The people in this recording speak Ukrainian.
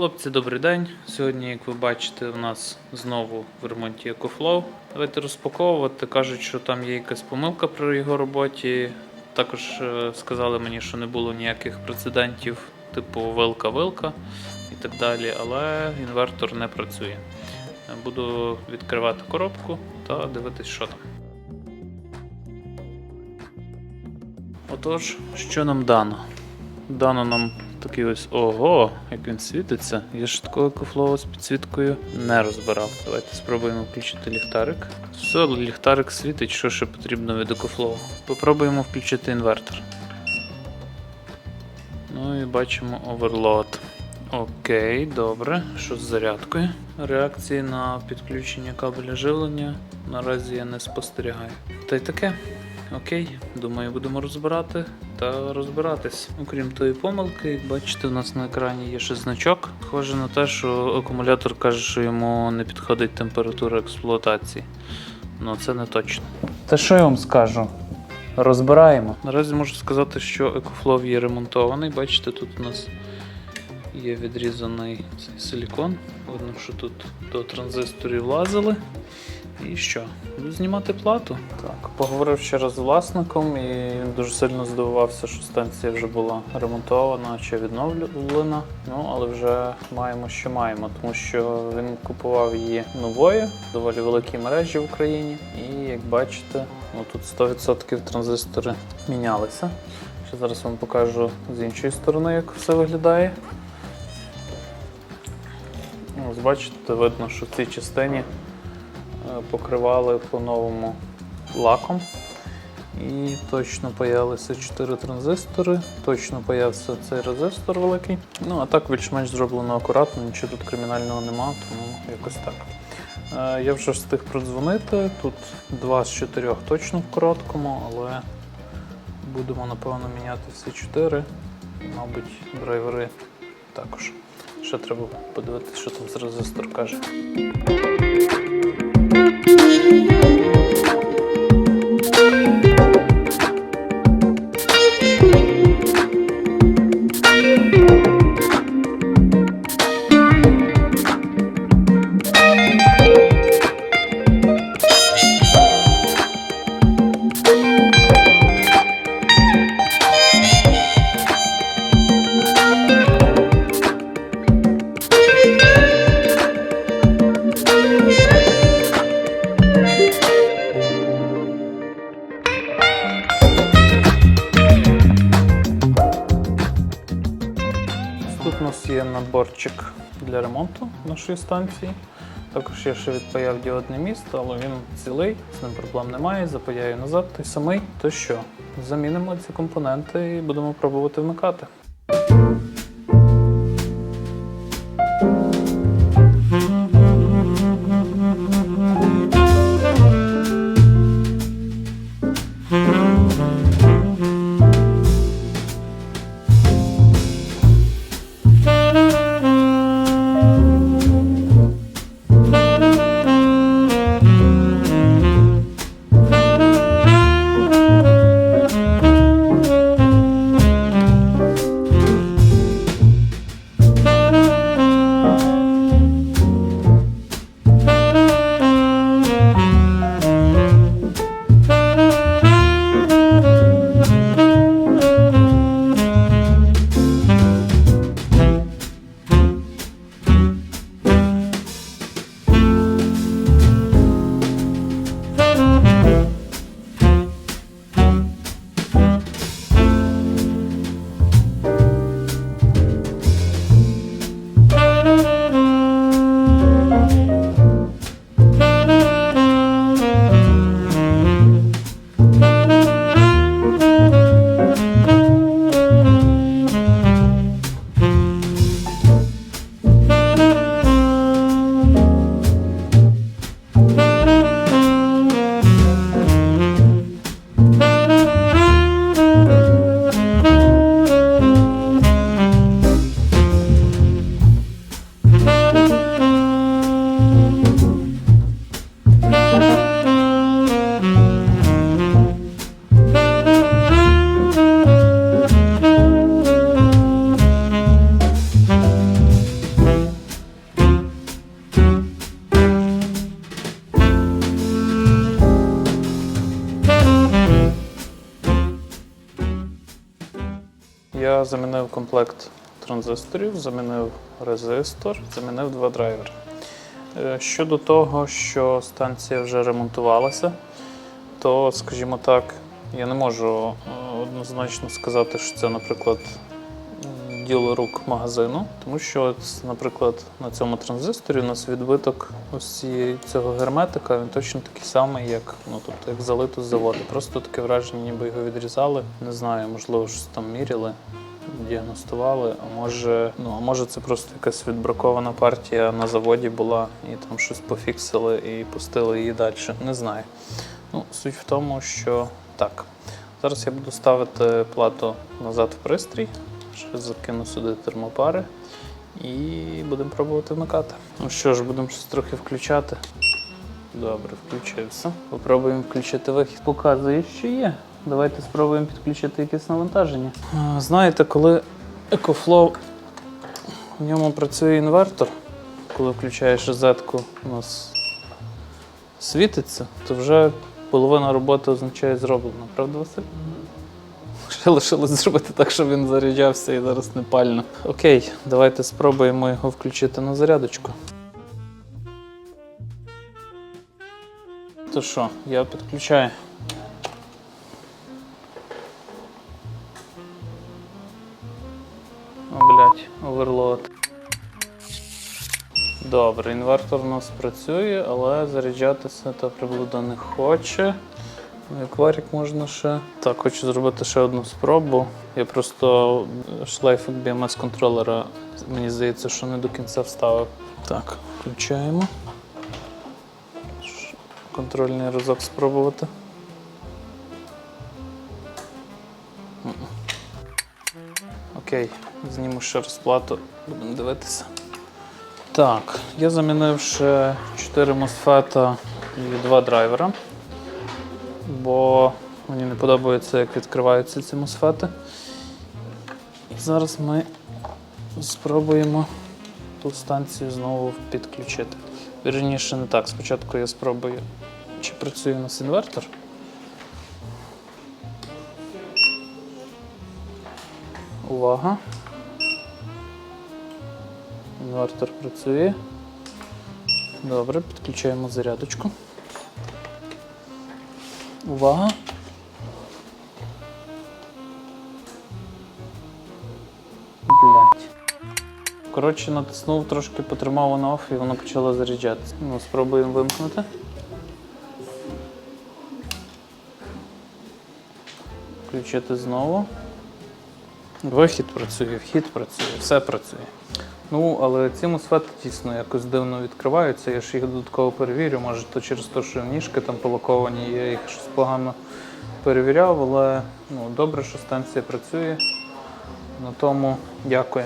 Хлопці, добрий день. Сьогодні, як ви бачите, у нас знову в ремонті EcoFlow. Давайте розпаковувати. Кажуть, що там є якась помилка при його роботі. Також е, сказали мені, що не було ніяких прецедентів, типу вилка-вилка і так далі, але інвертор не працює. Е, Буду відкривати коробку та дивитись, що там. Отож, що нам дано? Дано нам такий ось ого, як він світиться. Я ж такого екофлоу з підсвіткою не розбирав. Давайте спробуємо включити ліхтарик. Все, ліхтарик світить, що ще потрібно від екофлоу. Попробуємо включити інвертор. Ну і бачимо оверлот. Окей, добре. Що з зарядкою? Реакції на підключення кабеля живлення наразі я не спостерігаю. Та й таке. Окей, думаю, будемо розбирати та розбиратись. Окрім тої помилки, як бачите, у нас на екрані є ще значок. Схоже на те, що акумулятор каже, що йому не підходить температура експлуатації. Ну це не точно. Та що я вам скажу? Розбираємо. Наразі можу сказати, що EcoFlow є ремонтований. Бачите, тут у нас є відрізаний цей силікон. Видно, що тут до транзисторів влазили. І що? Буду знімати плату. Так, поговорив ще раз з власником і він дуже сильно здивувався, що станція вже була ремонтована чи відновлена. Ну, але вже маємо, що маємо, тому що він купував її новою, доволі великій мережі в Україні. І як бачите, ну тут 100% транзистори мінялися. Ще зараз вам покажу з іншої сторони, як все виглядає. Ось бачите, видно, що в цій частині покривали по-новому лаком. І точно появилися 4 транзистори, точно появився цей резистор великий. Ну, а так більш-менш зроблено акуратно, нічого тут кримінального нема, тому якось так. Е, Я вже встиг продзвонити. Тут 2 з 4 точно в короткому, але будемо напевно міняти всі 4. Мабуть, драйвери також. Ще треба подивитися, що там з резистор каже. Тут у нас є наборчик для ремонту нашої станції. Також я ще відпаяв діодне місто, але він цілий, з ним проблем немає. Запаяю назад той самий. То що, замінимо ці компоненти і будемо пробувати вмикати. Я замінив комплект транзисторів, замінив резистор, замінив два драйвери. Е, Щодо того, що станція вже ремонтувалася, то, скажімо так, я не можу е, однозначно сказати, що це, наприклад, діло рук магазину, тому що, наприклад, на цьому транзисторі у нас відбиток ось цього герметика, він точно такий самий, як, ну, тобто, як залито з заводу. Просто таке враження, ніби його відрізали. Не знаю, можливо, щось там міряли. Діагностували, а може, ну а може це просто якась відбракована партія на заводі була і там щось пофіксили і пустили її далі. Не знаю. Ну, суть в тому, що так. Зараз я буду ставити плату назад в пристрій, ще закину сюди термопари і будемо пробувати вмикати. Ну що ж, будемо щось трохи включати. Добре, включився. Попробуємо включити вихід. Показує, що є. Давайте спробуємо підключити якесь навантаження. Знаєте, коли EcoFlow в ньому працює інвертор, коли включаєш розетку, у нас світиться, то вже половина роботи означає зроблено. Правда, Василь? Ще зробити так, щоб він заряджався і зараз не пально. Окей, давайте спробуємо його включити на зарядочку. То що, я підключаю. О, блядь, оверлот. Добре, інвертор у нас працює, але заряджатися та приблуда не хоче. Ну, Як варік можна ще. Так, хочу зробити ще одну спробу. Я просто шлейфик BMS контролера, мені здається, що не до кінця вставив. Так, включаємо. Контрольний разок спробувати. Окей, зніму ще розплату, будемо дивитися. Так, я замінив ще 4 MOSFET і 2 драйвера, бо мені не подобається, як відкриваються ці. І зараз ми спробуємо ту станцію знову підключити. Вірніше, не так. Спочатку я спробую, чи працює у нас інвертор. Увага. Інвертор працює. Добре, підключаємо зарядочку. Увага. Блять. Коротше, натиснув, трошки потримав на оф і воно почало заряджатися. Ну, спробуємо вимкнути. Включити знову. Вихід працює, вхід працює, все працює. Ну, але ці мусфети дійсно якось дивно відкриваються. Я ж їх додатково перевірю. Може, то через те, що ніжки там полаковані, я їх щось погано перевіряв, але ну, добре, що станція працює. На тому дякую.